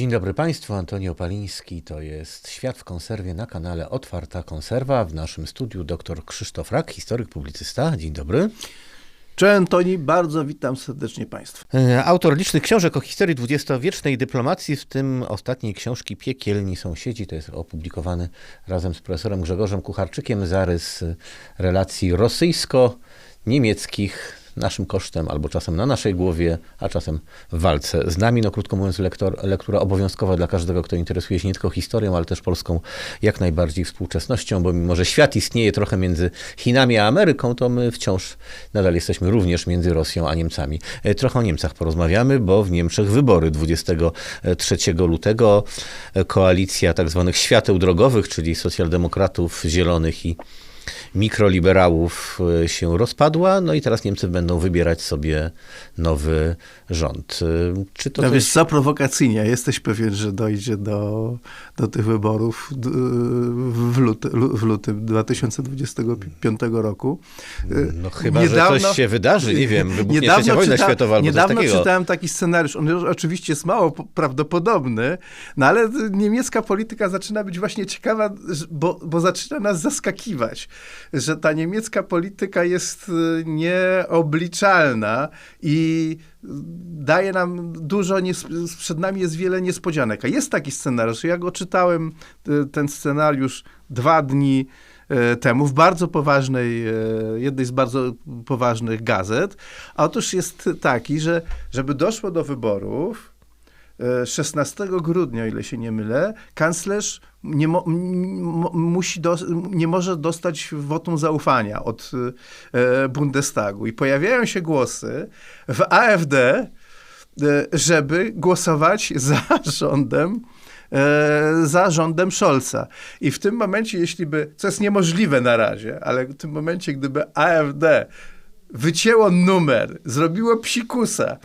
Dzień dobry Państwu, Antonio Paliński, to jest Świat w konserwie na kanale Otwarta Konserwa. W naszym studiu dr Krzysztof Rak, historyk, publicysta. Dzień dobry. Cześć Antoni, bardzo witam serdecznie Państwa. E, Autor licznych książek o historii dwudziestowiecznej dyplomacji, w tym ostatniej książki Piekielni Sąsiedzi. To jest opublikowany razem z profesorem Grzegorzem Kucharczykiem zarys relacji rosyjsko-niemieckich naszym kosztem, albo czasem na naszej głowie, a czasem w walce z nami. No krótko mówiąc, lektor, lektura obowiązkowa dla każdego, kto interesuje się nie tylko historią, ale też polską jak najbardziej współczesnością, bo mimo, że świat istnieje trochę między Chinami a Ameryką, to my wciąż nadal jesteśmy również między Rosją a Niemcami. E, Trochę o Niemcach porozmawiamy, bo w Niemczech wybory 23 lutego. E, Koalicja tak zwanych świateł drogowych, czyli socjaldemokratów, zielonych i mikroliberałów e, się rozpadła, no i teraz Niemcy będą wybierać sobie nowy rząd. E, Czy to No coś... wiesz, co prowokacyjnie, jesteś pewien, że dojdzie do, do tych wyborów d- w, luty, lu- w lutym 2025 roku? No chyba, że coś się wydarzy, nie wiem, wybuchnie trzecia wojna światowa albo niedawno czytałem taki scenariusz, on oczywiście jest mało prawdopodobny, no ale niemiecka polityka zaczyna być właśnie ciekawa, bo, bo zaczyna nas zaskakiwać, że ta niemiecka polityka jest y, nieobliczalna i daje nam dużo, przed nami jest wiele niespodzianek. A jest taki scenariusz, ja go czytałem, y, ten scenariusz dwa dni e, temu w bardzo poważnej, jednej z bardzo poważnych gazet. A otóż jest taki, że żeby doszło do wyborów, 16 grudnia, o ile się nie mylę, kanclerz nie, mo, musi do, nie może dostać wotum zaufania od e, Bundestagu. I pojawiają się głosy w AfD, e, żeby głosować za rządem e, za rządem Scholza. I w tym momencie, jeśli by, co jest niemożliwe na razie, ale w tym momencie, gdyby AfD wycięło numer, zrobiło psikusa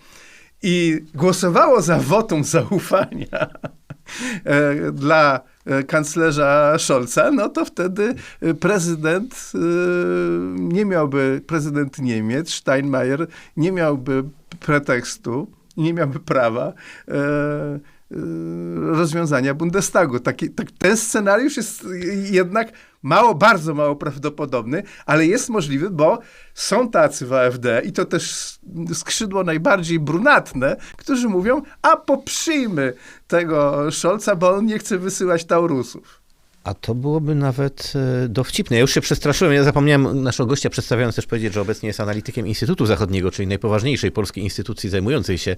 i głosowało za wotum zaufania e, dla e, kanclerza Scholza, no to wtedy e, prezydent nie miałby, prezydent Niemiec, Steinmeier, nie miałby pretekstu, nie miałby prawa rozwiązania Bundestagu. Taki, tak, ten scenariusz jest jednak mało, bardzo mało prawdopodobny, ale jest możliwy, bo są tacy w AfD i to też skrzydło najbardziej brunatne, którzy mówią, a poprzyjmy tego Scholza, bo on nie chce wysyłać Taurusów. A to byłoby nawet e, dowcipne. Ja już się przestraszyłem. Ja zapomniałem naszego gościa przedstawiając też powiedzieć, że obecnie jest analitykiem Instytutu Zachodniego, czyli najpoważniejszej polskiej instytucji zajmującej się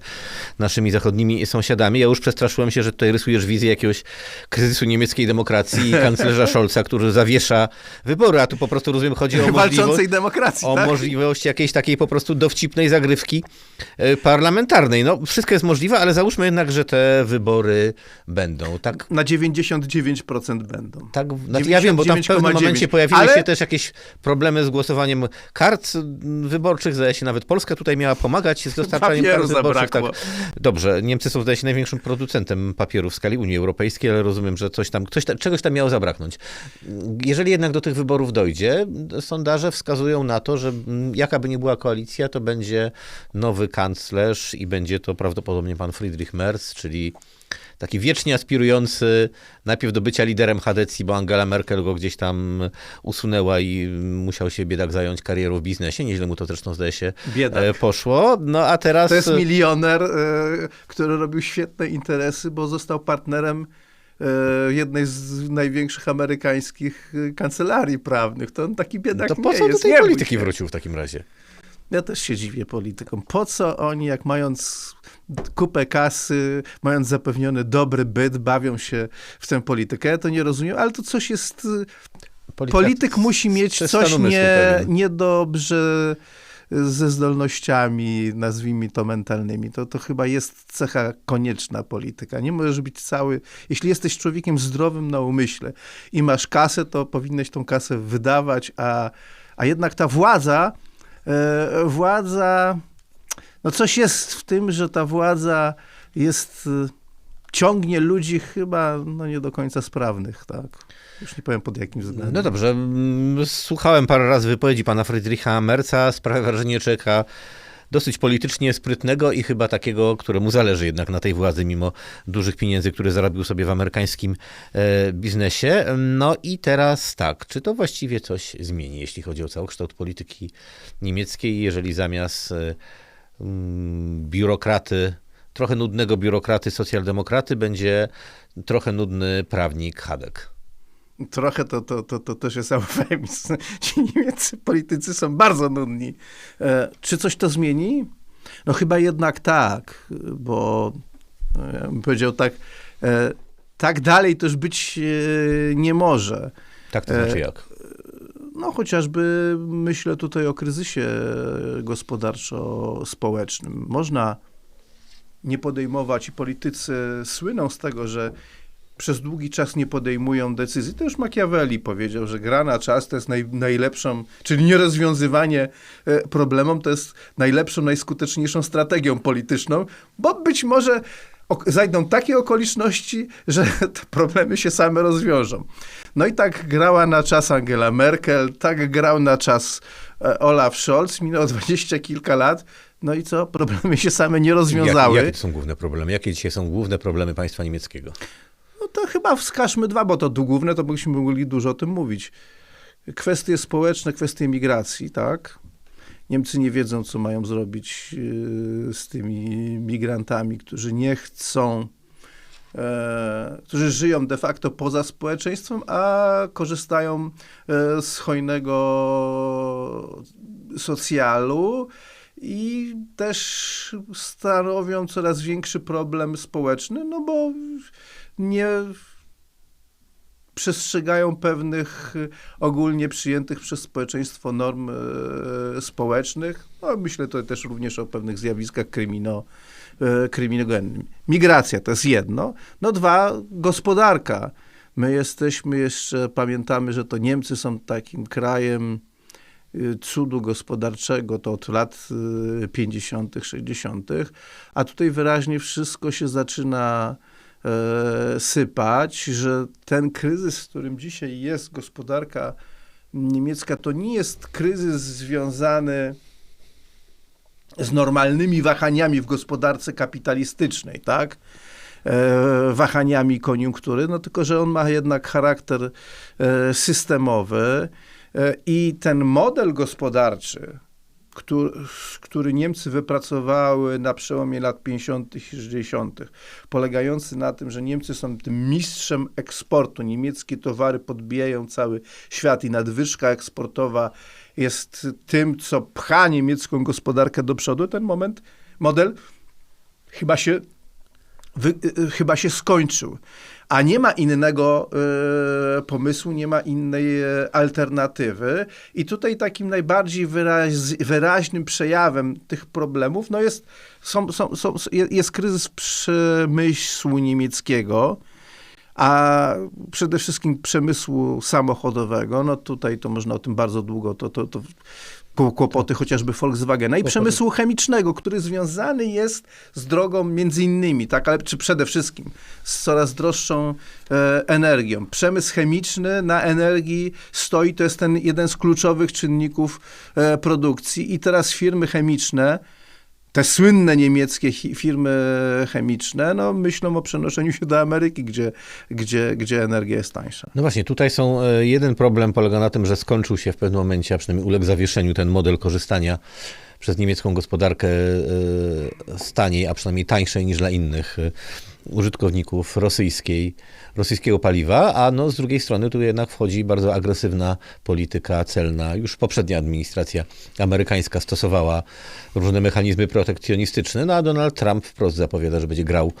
naszymi zachodnimi sąsiadami. Ja już przestraszyłem się, że tutaj rysujesz wizję jakiegoś kryzysu niemieckiej demokracji i kanclerza Scholza, który zawiesza wybory, a tu po prostu rozumiem chodzi o możliwość, Walczącej demokracji, o tak? możliwość jakiejś takiej po prostu dowcipnej zagrywki e, parlamentarnej. No wszystko jest możliwe, ale załóżmy jednak, że te wybory będą. Tak Na 99% będą. Tak, znaczy ja wiem, bo tam w pewnym 99,9. momencie pojawiły Ale- się też jakieś problemy z głosowaniem kart mm, wyborczych. Zdaje się, nawet Polska tutaj miała pomagać z dostarczaniem Papieru kart wyborczych. Tak. Dobrze, Niemcy są, zdaje się, największym producentem papieru w skali Unii Europejskiej, ale rozumiem, że coś tam, coś ta, czegoś tam miało zabraknąć. Jeżeli jednak do tych wyborów dojdzie, sondaże wskazują na to, że mm, jaka by nie była koalicja, to będzie nowy kanclerz i będzie to prawdopodobnie pan Friedrich Merz, czyli taki wiecznie aspirujący najpierw do bycia liderem Hadecji, bo Angela Merkel go gdzieś tam usunęła i musiał się biedak zająć karierą w biznesie. Nieźle mu to zresztą zdaje się Biedak. e, poszło. No a teraz... To jest milioner, e, który robił świetne interesy, bo został partnerem e, jednej z największych amerykańskich e, kancelarii prawnych. To on taki biedak to po nie co do tej polityki wrócił w takim razie? Ja też się dziwię politykom. Po co oni, jak mając kupę kasy, mając zapewniony dobry byt, bawią się w tę politykę? Ja to nie rozumiem, ale to coś jest... Polityka Polityk musi mieć coś nie, niedobrze ze zdolnościami, nazwijmy to mentalnymi. To, to chyba jest cecha konieczna polityka. Nie możesz być cały... Jeśli jesteś człowiekiem zdrowym na umyśle i masz kasę, to powinieneś tą kasę wydawać, a, a jednak ta władza, e, władza... No coś jest w tym, że ta władza jest... e, ciągnie ludzi chyba no nie do końca sprawnych, tak? Już nie powiem pod jakim względem. No dobrze, mm, słuchałem parę razy wypowiedzi pana Friedricha Merca, sprawia wrażenie człowieka dosyć politycznie sprytnego i chyba takiego, któremu zależy jednak na tej władzy, mimo dużych pieniędzy, które zarobił sobie w amerykańskim e, biznesie. No i teraz tak, czy to właściwie coś zmieni, jeśli chodzi o całokształt polityki niemieckiej, jeżeli zamiast e, biurokraty, trochę nudnego biurokraty socjaldemokraty będzie trochę nudny prawnik Hadek. Trochę to, to, to, to też jest eufemizm. Ci niemieccy politycy są bardzo nudni. E, czy coś to zmieni? No chyba jednak tak, bo e, ja bym powiedział tak, e, tak dalej też być e, nie może. Tak to znaczy jak? No chociażby myślę tutaj o kryzysie gospodarczo-społecznym. Można nie podejmować i politycy słyną z tego, że przez długi czas nie podejmują decyzji. To już Machiavelli powiedział, że gra na czas to jest naj, najlepszą, czyli nierozwiązywanie e, problemom to jest najlepszą, najskuteczniejszą strategią polityczną, bo być może zajdą takie okoliczności, że te problemy się same rozwiążą. No i tak grała na czas Angela Merkel, tak grał na czas e, Olaf Scholz, minęło dwadzieścia kilka lat, no i co? Problemy się same nie rozwiązały. Jak, jakie są główne problemy? Jakie dzisiaj są główne problemy państwa niemieckiego? No to chyba wskażmy dwa, bo to główne, to byśmy mogli dużo o tym mówić. Kwestie społeczne, kwestie migracji, tak? Niemcy nie wiedzą, co mają zrobić yy, z tymi migrantami, którzy nie chcą, e, którzy żyją de facto poza społeczeństwem, a korzystają e, z hojnego socjalu i też stanowią coraz większy problem społeczny, no bo nie przestrzegają pewnych ogólnie przyjętych przez społeczeństwo norm e, społecznych. No, myślę tutaj też również o pewnych zjawiskach krymino, e, kryminogennych. Migracja to jest jedno. No dwa, gospodarka. My jesteśmy jeszcze, pamiętamy, że to Niemcy są takim krajem y, cudu gospodarczego, to od lat y, 50., 60., a tutaj wyraźnie wszystko się zaczyna e, sypać, że ten kryzys, w którym dzisiaj jest gospodarka niemiecka, to nie jest kryzys związany z normalnymi wahaniami w gospodarce kapitalistycznej, tak? E, wahaniami koniunktury, no tylko, że on ma jednak charakter e, systemowy e, i ten model gospodarczy, który, który Niemcy wypracowały na przełomie lat 50. i 60., polegający na tym, że Niemcy są tym mistrzem eksportu. Niemieckie towary podbijają cały świat i nadwyżka eksportowa jest tym, co pcha niemiecką gospodarkę do przodu. Ten moment, model chyba się, wy, y, chyba się skończył. A nie ma innego e, pomysłu, nie ma innej e, alternatywy. I tutaj takim najbardziej wyraź, wyraźnym przejawem tych problemów no jest, są, są, są, jest kryzys przemysłu niemieckiego, a przede wszystkim przemysłu samochodowego. No tutaj to można o tym bardzo długo, to, to, to kłopoty chociażby Volkswagena i przemysłu chemicznego, który związany jest z drogą między innymi, tak, ale czy przede wszystkim z coraz droższą e, energią. Przemysł chemiczny na energii stoi, to jest ten jeden z kluczowych czynników e, produkcji i teraz firmy chemiczne te słynne niemieckie firmy chemiczne, no myślą o przenoszeniu się do Ameryki, gdzie, gdzie, gdzie energia jest tańsza. No właśnie, tutaj są e, jeden problem polega na tym, że skończył się w pewnym momencie, a przynajmniej uległ zawieszeniu ten model korzystania przez niemiecką gospodarkę e, z taniej, a przynajmniej tańszej niż dla innych e, użytkowników rosyjskiej, rosyjskiego paliwa, a no z drugiej strony tu jednak wchodzi bardzo agresywna polityka celna. Już poprzednia administracja amerykańska stosowała różne mechanizmy protekcjonistyczne, no a Donald Trump wprost zapowiada, że będzie grał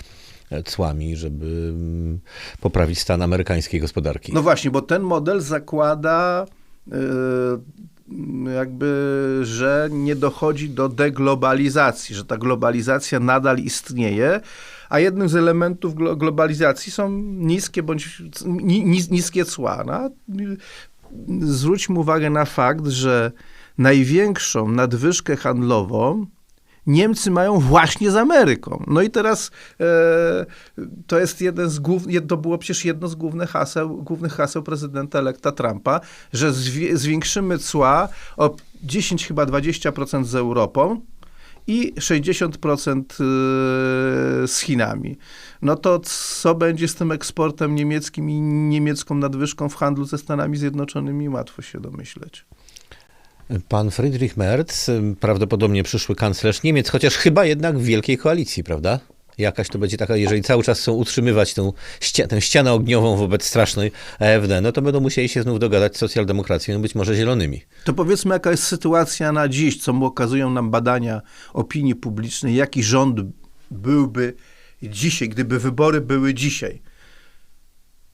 e, cłami, żeby mm, poprawić stan amerykańskiej gospodarki. No właśnie, bo ten model zakłada jakby, że nie dochodzi do deglobalizacji, że ta globalizacja nadal istnieje, a jednym z elementów glo- globalizacji są niskie bądź ni, nis, niskie cła. No, zwróćmy uwagę na fakt, że największą nadwyżkę handlową Niemcy mają właśnie z Ameryką. No i teraz e, to jest jeden z głównych, to było przecież jedno z głównych haseł, głównych haseł prezydenta elekta Trumpa, że zwi- zwiększymy cła o 10 chyba 20% z Europą i 60% y, z Chinami. No to co będzie z tym eksportem niemieckim i niemiecką nadwyżką w handlu ze Stanami Zjednoczonymi? Łatwo się domyśleć. Pan Friedrich Merz, ym, prawdopodobnie przyszły kanclerz Niemiec, chociaż chyba jednak w wielkiej koalicji, prawda? Jakaś to będzie taka, jeżeli cały czas chcą utrzymywać tą ścia- tę ścianę ogniową wobec strasznej AfD, no to będą musieli się znów dogadać z socjaldemokracją, być może zielonymi. To powiedzmy, jaka jest sytuacja na dziś, co pokazują nam badania opinii publicznej, jaki rząd byłby dzisiaj, gdyby wybory były dzisiaj.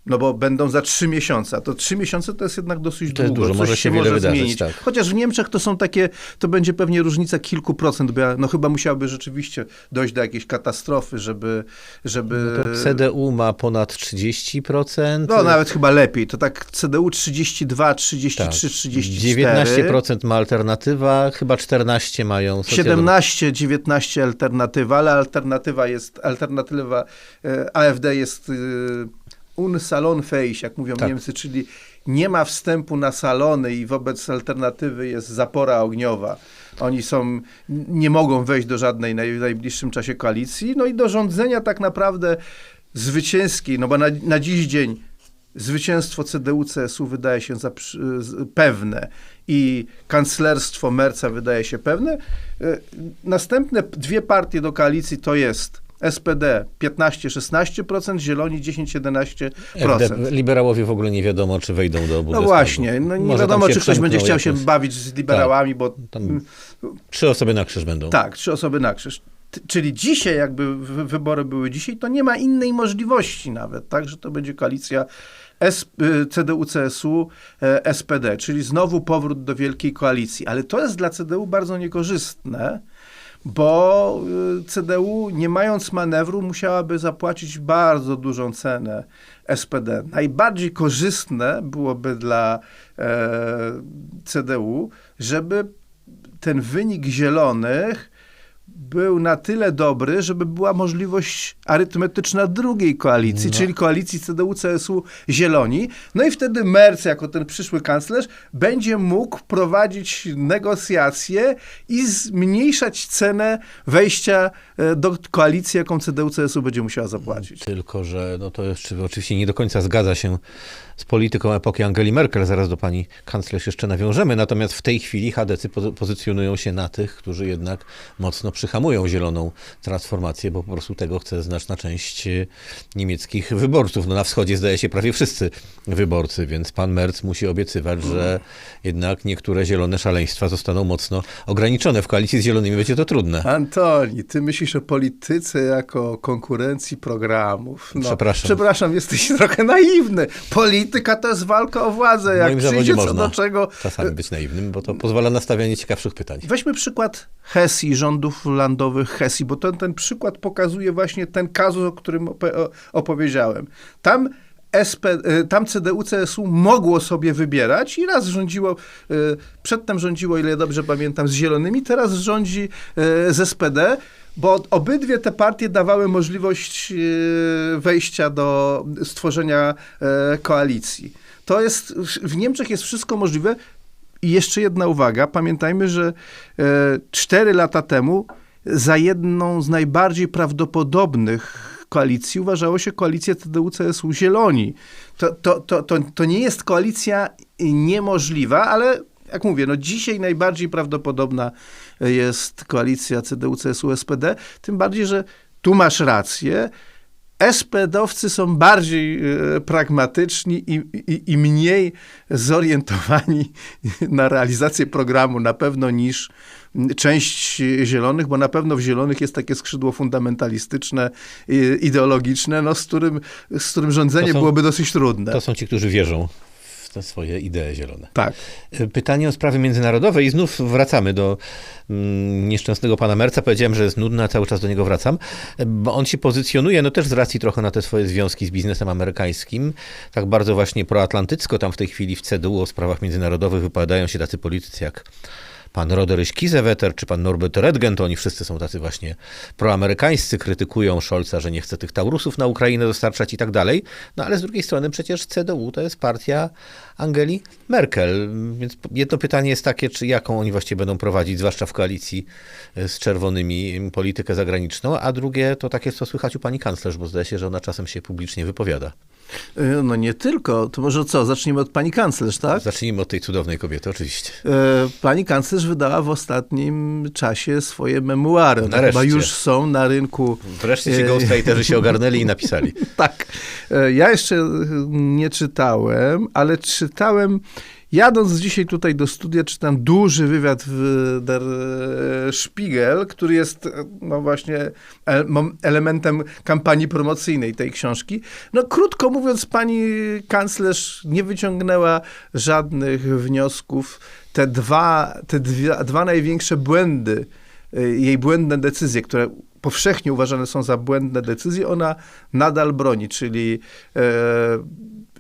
No bo będą za trzy miesiące, a to trzy miesiące to jest jednak dosyć To długo. dużo, Coś może się wiele może wydarzyć, zmienić. tak. Chociaż w Niemczech to są takie, to będzie pewnie różnica kilku procent, bo ja, no chyba musiałoby rzeczywiście dojść do jakiejś katastrofy, żeby... żeby... No CDU ma ponad 30%. No nawet chyba lepiej, to tak CDU 32, 33, tak. 34. 19% ma alternatywa, chyba 14 mają socjaldemokraci. 17, 19 alternatywa, ale alternatywa jest, alternatywa e, AfD jest e, un salon face, jak mówią Tak. Niemcy, czyli nie ma wstępu na salony i wobec alternatywy jest zapora ogniowa. Oni są, nie mogą wejść do żadnej naj, w najbliższym czasie koalicji, no i do rządzenia tak naprawdę zwycięskiej, no bo na, na dziś dzień zwycięstwo CDU-CSU wydaje się za, pewne i kanclerstwo Merca wydaje się pewne. E, Następne dwie partie do koalicji to jest SPD 15-16%, Zieloni 10-11%. FD, liberałowie w ogóle nie wiadomo, czy wejdą do No Bundestagu. właśnie, no nie Może wiadomo, się czy ktoś będzie chciał się jakoś. Tak. bawić z liberałami, bo Tam trzy osoby na krzyż będą. tak, trzy osoby na krzyż. Czyli dzisiaj, jakby wy- wybory były dzisiaj, to nie ma innej możliwości nawet, tak, że to będzie koalicja y, CDU-CSU, SPD, czyli znowu powrót do wielkiej koalicji. Ale to jest dla CDU bardzo niekorzystne, bo y, CDU, nie mając manewru, musiałaby zapłacić bardzo dużą cenę SPD. Najbardziej korzystne byłoby dla e, CDU, żeby ten wynik zielonych był na tyle dobry, żeby była możliwość arytmetyczna drugiej koalicji, No. czyli koalicji CDU-CSU Zieloni. No i wtedy Merz, jako ten przyszły kanclerz, będzie mógł prowadzić negocjacje i zmniejszać cenę wejścia e, do koalicji, jaką CDU-CSU będzie musiała zapłacić. Tylko, że no to jeszcze oczywiście nie do końca zgadza się z polityką epoki Angeli Merkel. Zaraz do pani kanclerz jeszcze nawiążemy. Natomiast w tej chwili pozy- pozycjonują się na tych, którzy jednak mocno przyhamują zieloną transformację, bo po prostu tego chce znaczna część e, niemieckich wyborców. No na wschodzie zdaje się prawie wszyscy wyborcy, więc pan Merz musi obiecywać, że jednak niektóre zielone szaleństwa zostaną mocno ograniczone. W koalicji z zielonymi będzie to trudne. Antoni, ty myślisz o polityce jako konkurencji programów. No, Przepraszam. Przepraszam, jesteś trochę naiwny. Polityka to jest walka o władzę. Jak przyjdzie co można do czego... czasami być naiwnym, bo to pozwala na stawianie ciekawszych pytań. Weźmy przykład Hesji, rządów landowych Hesji, bo ten, ten przykład pokazuje właśnie ten kazus, o którym opowiedziałem. Tam SP, y, tam CDU-CSU mogło sobie wybierać i raz rządziło, y, przedtem rządziło, ile dobrze pamiętam, z Zielonymi, teraz rządzi y, z SPD, bo obydwie te partie dawały możliwość wejścia do stworzenia koalicji. To jest, w Niemczech jest wszystko możliwe. I jeszcze jedna uwaga. Pamiętajmy, że e, cztery lata temu za jedną z najbardziej prawdopodobnych koalicji uważało się koalicję CDU-CSU Zieloni. To, to, to, to, to nie jest koalicja niemożliwa, ale jak mówię, no dzisiaj najbardziej prawdopodobna jest koalicja CDU-CSU-SPD, tym bardziej, że tu masz rację. SPD-owcy są bardziej e, pragmatyczni i, i, i mniej zorientowani na realizację programu na pewno niż część zielonych, bo na pewno w zielonych jest takie skrzydło fundamentalistyczne, ideologiczne, no, z, którym, z którym rządzenie są- byłoby dosyć trudne. To są ci, którzy wierzą te swoje idee zielone. Tak. Pytanie o sprawy międzynarodowe i znów wracamy do mm, nieszczęsnego pana Merca. Powiedziałem, że jest nudny, a cały czas do niego wracam, bo on się pozycjonuje, no też z racji trochę na te swoje związki z biznesem amerykańskim, tak bardzo właśnie proatlantycko tam w tej chwili w CDU o sprawach międzynarodowych wypowiadają się tacy politycy jak pan Roderich Kiesewetter, czy pan Norbert Redgen, to oni wszyscy są tacy właśnie proamerykańscy, krytykują Scholza, że nie chce tych Taurusów na Ukrainę dostarczać i tak dalej. No ale z drugiej strony przecież CDU to jest partia Angeli Merkel, więc jedno pytanie jest takie, czy jaką oni właściwie będą prowadzić, zwłaszcza w koalicji e, z czerwonymi, politykę zagraniczną, a drugie to takie, co słychać u pani kanclerz, bo zdaje się, że ona czasem się publicznie wypowiada. Y, No nie tylko. To może co, zaczniemy od pani kanclerz, tak? Zacznijmy od tej cudownej kobiety, oczywiście. E, Pani kanclerz wydała w ostatnim czasie swoje memuary. One Nareszcie. chyba już są na rynku. Wreszcie ci E, ghostwriterzy się ogarnęli i napisali. Tak. E, Ja jeszcze e, nie czytałem, ale czytałem. Jadąc dzisiaj tutaj do studia, czytam duży wywiad w Der Spiegel, który jest e, no właśnie mom- elementem kampanii promocyjnej tej książki. No krótko mówiąc, pani kanclerz nie wyciągnęła żadnych wniosków. Te dwa, te dwie, dwa największe błędy, e, jej błędne decyzje, które powszechnie uważane są za błędne decyzje, ona nadal broni, czyli e,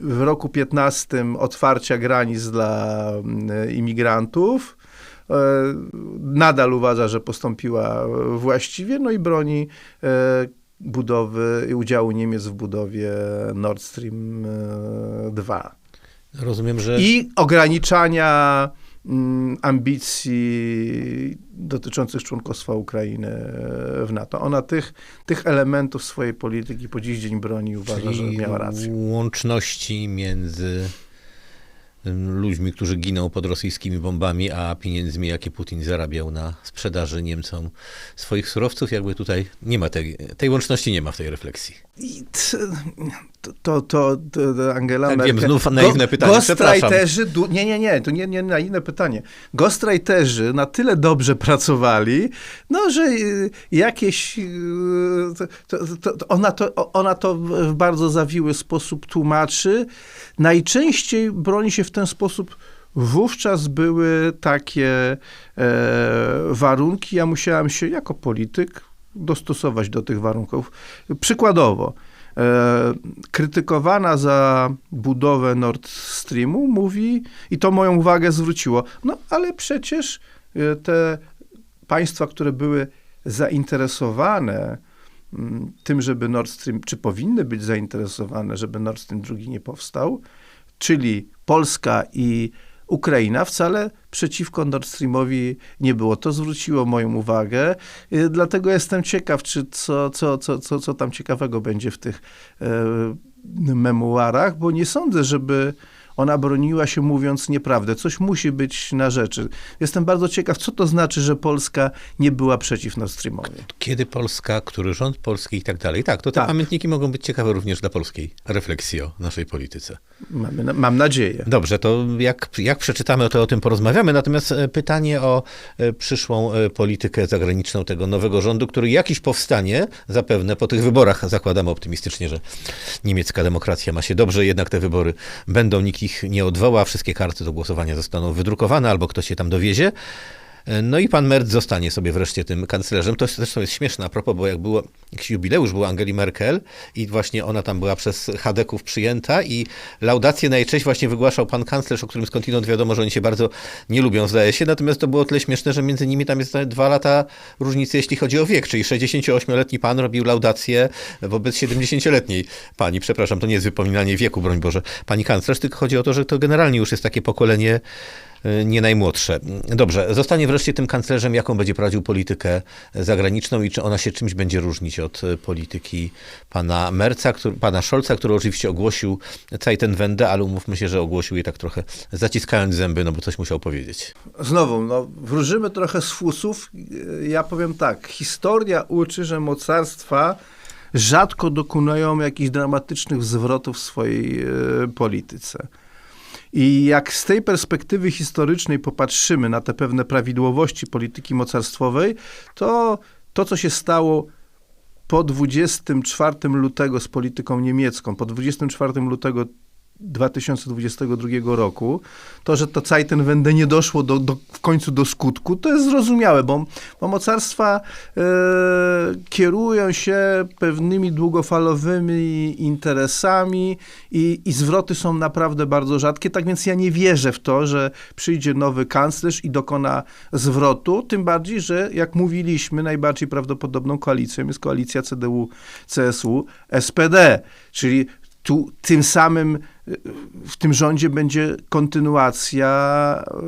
w roku 15 otwarcia granic dla mm, imigrantów. E, Nadal uważa, że postąpiła właściwie, no i broni e, budowy i udziału Niemiec w budowie Nord Stream e, 2. Rozumiem, że I ograniczania ambicji dotyczących członkostwa Ukrainy w NATO. Ona tych, tych elementów swojej polityki po dziś dzień broni i uważa, że czyli miała rację. łączności między ym, ludźmi, którzy giną pod rosyjskimi bombami, a pieniędzmi, jakie Putin zarabiał na sprzedaży Niemcom swoich surowców, jakby tutaj nie ma tej, tej łączności nie ma w tej refleksji. To, to, to, Angela Tak, Merkel... wiem, znów naiwne pytanie, przepraszam. Ghostwriterzy, du- nie, nie, nie, to nie, nie naiwne pytanie. Ghostwriterzy na tyle dobrze pracowali, no, że y, jakieś... y, to, to, ona, to, ona to w bardzo zawiły sposób tłumaczy. Najczęściej broni się w ten sposób Wówczas były takie e, warunki. Ja musiałam się jako polityk dostosować do tych warunków. Przykładowo, e, krytykowana za budowę Nord Streamu mówi, i to moją uwagę zwróciło, no ale przecież e, te państwa, które były zainteresowane mm, tym, żeby Nord Stream, czy powinny być zainteresowane, żeby Nord Stream drugi nie powstał, czyli Polska i Ukraina wcale przeciwko Nord Streamowi nie było. To zwróciło moją uwagę, y, dlatego jestem ciekaw, czy co, co, co, co, co tam ciekawego będzie w tych e, memuarach, bo nie sądzę, żeby ona broniła się mówiąc nieprawdę. Coś musi być na rzeczy. Jestem bardzo ciekaw, co to znaczy, że Polska nie była przeciw Nord Streamowi. Kiedy Polska, który rząd polski i tak dalej. Tak, to te Tak. pamiętniki mogą być ciekawe również dla polskiej refleksji o naszej polityce. Mamy, mam nadzieję. Dobrze, to jak, jak przeczytamy, to o tym porozmawiamy. Natomiast e, pytanie o e, przyszłą e, politykę zagraniczną tego nowego rządu, który jakiś powstanie, zapewne po tych wyborach, zakładamy optymistycznie, że niemiecka demokracja ma się dobrze, jednak te wybory będą, nikt ich nie odwoła, wszystkie karty do głosowania zostaną wydrukowane, albo ktoś się tam dowiezie. E, No i pan Merz zostanie sobie wreszcie tym kanclerzem. To zresztą jest śmieszne a propos, bo jak było jakiś jubileusz był Angeli Merkel i właśnie ona tam była przez Hadeków przyjęta i laudację na jej cześć właśnie wygłaszał pan kanclerz, o którym skądinąd wiadomo, że oni się bardzo nie lubią, zdaje się. Natomiast to było tyle śmieszne, że między nimi tam jest dwa lata różnicy, jeśli chodzi o wiek, czyli 68-letni pan robił laudację wobec 70-letniej pani. Przepraszam, to nie jest wypominanie wieku, broń Boże, pani kanclerz, tylko chodzi o to, że to generalnie już jest takie pokolenie nie najmłodsze. Dobrze, zostanie wreszcie tym kanclerzem, jaką będzie prowadził politykę zagraniczną i czy ona się czymś będzie różnić od y, polityki pana Merca, który, pana Scholza, który oczywiście ogłosił Zeitenwende, ale umówmy się, że ogłosił je tak trochę zaciskając zęby, no bo coś musiał powiedzieć. Znowu, no, wróżymy trochę z fusów. Ja powiem tak, historia uczy, że mocarstwa rzadko dokonują jakichś dramatycznych zwrotów w swojej e, polityce. I jak z tej perspektywy historycznej popatrzymy na te pewne prawidłowości polityki mocarstwowej, to to, co się stało po 24 lutego z polityką niemiecką, po 24 lutego 2022 roku, to, że to Zeitenwende nie doszło do, do, w końcu do skutku, to jest zrozumiałe, bo, bo mocarstwa e, kierują się pewnymi długofalowymi interesami i, i zwroty są naprawdę bardzo rzadkie, tak więc ja nie wierzę w to, że przyjdzie nowy kanclerz i dokona zwrotu, tym bardziej, że jak mówiliśmy, najbardziej prawdopodobną koalicją jest koalicja CDU-CSU, SPD, czyli tu tym samym y, w tym rządzie będzie kontynuacja y,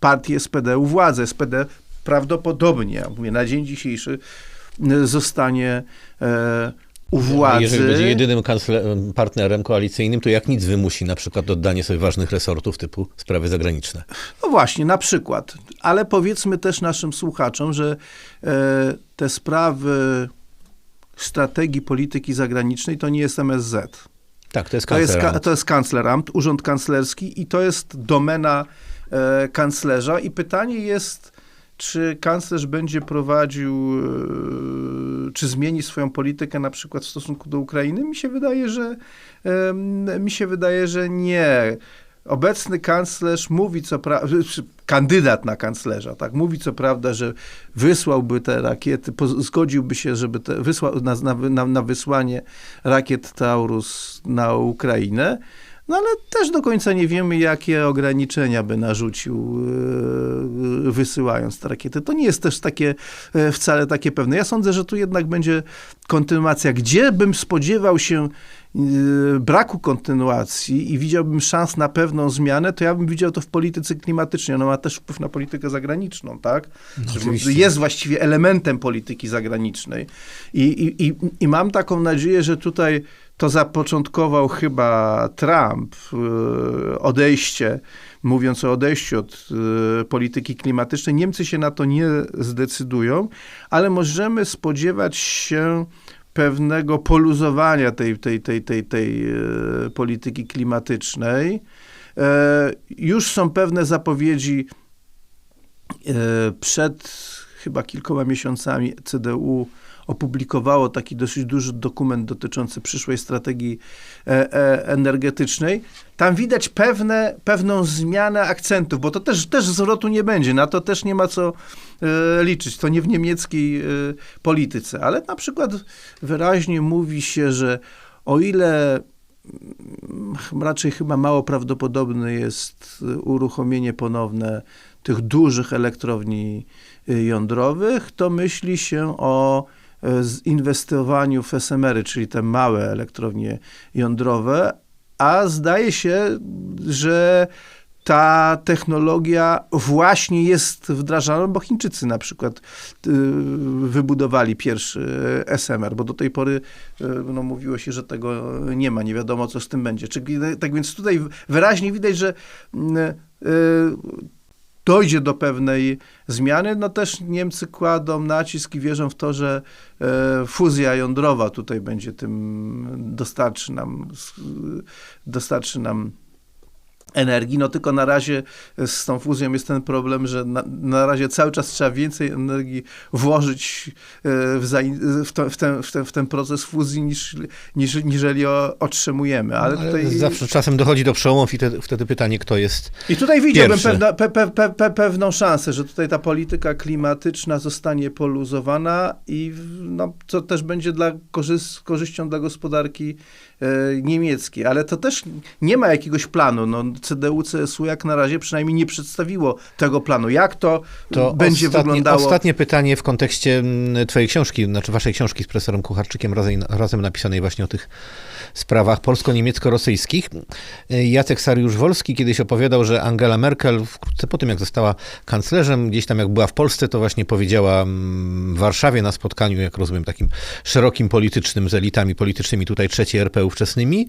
partii SPD u władzy. SPD prawdopodobnie, ja mówię, na dzień dzisiejszy y, zostanie e, u władzy. A jeżeli będzie jedynym partnerem koalicyjnym, to jak nic wymusi na przykład oddanie sobie ważnych resortów typu sprawy zagraniczne. No właśnie, na przykład. Ale powiedzmy też naszym słuchaczom, że e, te sprawy strategii polityki zagranicznej to nie jest MSZ. Tak, to jest To jest, kancler. to jest urząd kanclerski i to jest domena e, kanclerza. I pytanie jest, czy kanclerz będzie prowadził, e, czy zmieni swoją politykę na przykład w stosunku do Ukrainy? Mi się wydaje, że em, mi się wydaje, że nie. Obecny kanclerz mówi co prawda, kandydat na kanclerza, tak, mówi co prawda, że wysłałby te rakiety, zgodziłby się, żeby te, wysłał, na, na, na wysłanie rakiet Taurus na Ukrainę, no ale też do końca nie wiemy, jakie ograniczenia by narzucił, yy, wysyłając te rakiety. To nie jest też takie, e, wcale takie pewne. Ja sądzę, że tu jednak będzie kontynuacja. Gdzie bym spodziewał się yy, braku kontynuacji i widziałbym szans na pewną zmianę, to ja bym widział to w polityce klimatycznej. Ona ma też wpływ na politykę zagraniczną, tak? Oczywiście. jest właściwie elementem polityki zagranicznej. I, i, i, I mam taką nadzieję, że tutaj to zapoczątkował chyba Trump, yy, odejście, mówiąc o odejściu od yy, polityki klimatycznej. Niemcy się na to nie zdecydują, ale możemy spodziewać się pewnego poluzowania tej, tej, tej, tej, tej yy, polityki klimatycznej. E, Już są pewne zapowiedzi e, przed chyba kilkoma miesiącami CDU opublikowało taki dosyć duży dokument dotyczący przyszłej strategii e, e, energetycznej. Tam widać pewne, pewną zmianę akcentów, bo to też, też zwrotu nie będzie, na to też nie ma co e, liczyć. To nie w niemieckiej polityce, ale na przykład wyraźnie mówi się, że o ile mm, raczej chyba mało prawdopodobne jest uruchomienie ponowne tych dużych elektrowni jądrowych, to myśli się o e, zinwestowaniu w SMR-y, czyli te małe elektrownie jądrowe, a zdaje się, że ta technologia właśnie jest wdrażana, bo Chińczycy na przykład y, wybudowali pierwszy SMR, bo do tej pory y, no, mówiło się, że tego nie ma, nie wiadomo co z tym będzie. Czyli, tak więc tutaj wyraźnie widać, że y, dojdzie do pewnej zmiany, no też Niemcy kładą nacisk i wierzą w to, że e, fuzja jądrowa tutaj będzie tym dostarczy nam, dostarczy nam energii, no tylko na razie z tą fuzją jest ten problem, że na, na razie cały czas trzeba więcej energii włożyć e, w, zain- w, to, w, ten, w, ten, w ten proces fuzji niż, niż niżeli o, otrzymujemy. Ale, Ale tutaj... zawsze czasem dochodzi do przełomów i te, wtedy pytanie, kto jest I tutaj widziałbym pewna, pe, pe, pe, pe, pewną szansę, że tutaj ta polityka klimatyczna zostanie poluzowana i no, co też będzie dla korzys- korzyścią dla gospodarki e, niemieckiej. Ale to też nie ma jakiegoś planu. No, CDU, CSU jak na razie przynajmniej nie przedstawiło tego planu. Jak to, To będzie ostatnie, wyglądało? Ostatnie pytanie w kontekście mm, twojej książki, znaczy waszej książki z profesorem Kucharczykiem, razem, razem napisanej właśnie o tych sprawach polsko-niemiecko-rosyjskich. Jacek Sariusz-Wolski kiedyś opowiadał, że Angela Merkel wkrótce po tym, jak została kanclerzem, gdzieś tam jak była w Polsce, to właśnie powiedziała mm, w Warszawie na spotkaniu, jak rozumiem, takim szerokim politycznym, z elitami politycznymi tutaj trzeciej RP ówczesnymi,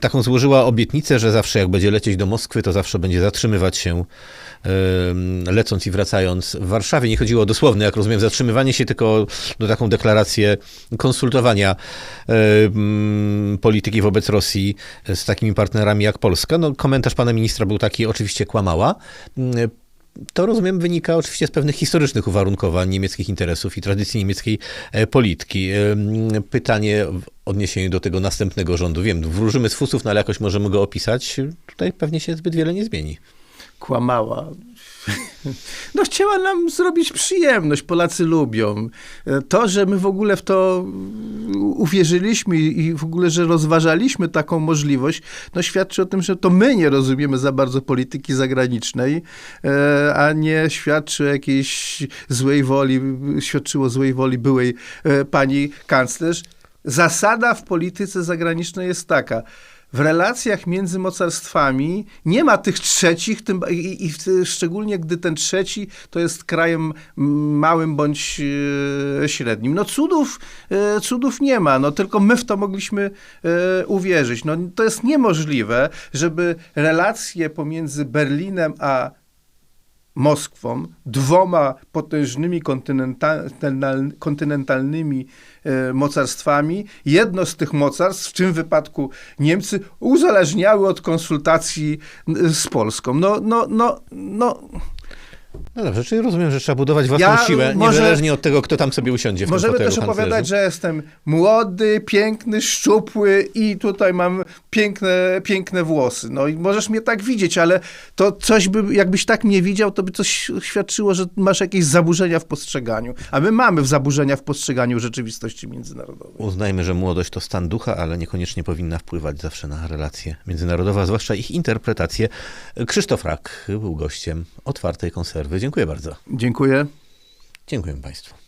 taką złożyła obietnicę, że zawsze jak będzie lecieć do Moskwy, to zawsze będzie zatrzymywać się lecąc i wracając w Warszawie. Nie chodziło o dosłowne, jak rozumiem, zatrzymywanie się, tylko do taką deklarację konsultowania polityki wobec Rosji z takimi partnerami jak Polska. No, komentarz pana ministra był taki, oczywiście kłamała. To rozumiem wynika oczywiście z pewnych historycznych uwarunkowań niemieckich interesów i tradycji niemieckiej e, polityki. Em, Pytanie w odniesieniu do tego następnego rządu. Wiem, wróżymy z fusów, no ale jakoś możemy go opisać. Tutaj pewnie się zbyt wiele nie zmieni. kłamała. No chciała nam zrobić przyjemność, Polacy lubią. To, że my w ogóle w to uwierzyliśmy i w ogóle, że rozważaliśmy taką możliwość, no świadczy o tym, że to my nie rozumiemy za bardzo polityki zagranicznej, e, a nie świadczy o jakiejś złej woli, świadczyło złej woli byłej e, pani kanclerz. Zasada w polityce zagranicznej jest taka, w relacjach między mocarstwami nie ma tych trzecich, tym, i, i szczególnie gdy ten trzeci to jest krajem małym bądź e, średnim. No cudów, e, cudów nie ma, no tylko my w to mogliśmy e, uwierzyć. No to jest niemożliwe, żeby relacje pomiędzy Berlinem a Moskwą, dwoma potężnymi kontynental, kontynentalnymi e, mocarstwami. Jedno z tych mocarstw, w tym wypadku Niemcy, uzależniały od konsultacji z Polską. No, no, no, no, No dobrze, czyli rozumiem, że trzeba budować własną Ja siłę, może- niezależnie od tego, kto tam sobie usiądzie w Możemy tym też fotelu opowiadać, że jestem młody, piękny, szczupły i tutaj mam piękne, piękne włosy. No i możesz mnie tak widzieć, ale to coś by, jakbyś tak mnie widział, to by coś świadczyło, że masz jakieś zaburzenia w postrzeganiu. A my mamy zaburzenia w postrzeganiu rzeczywistości międzynarodowej. Uznajmy, że młodość to stan ducha, ale niekoniecznie powinna wpływać zawsze na relacje międzynarodowe, a zwłaszcza ich interpretacje. Krzysztof Rak był gościem otwartej konserwy. Dziękuję bardzo. Dziękuję. Dziękuję Państwu.